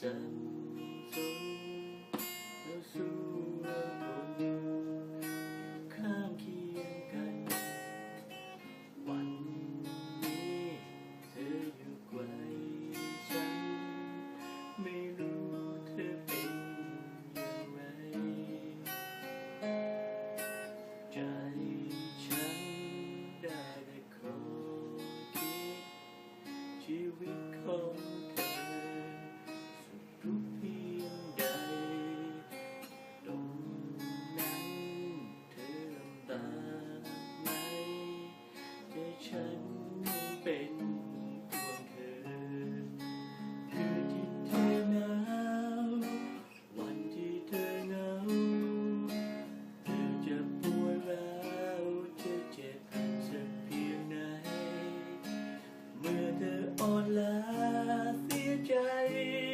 sun. I feel theodrive.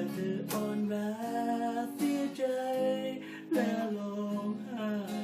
อเธออ่อนแอเสียใจและลงหา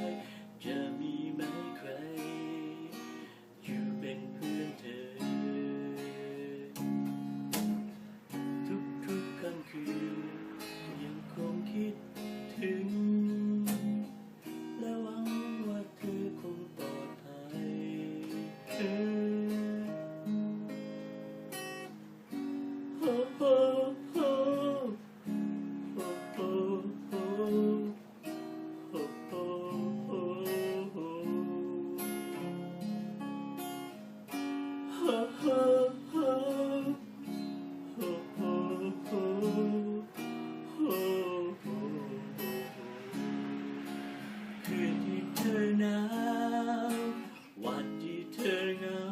Krishna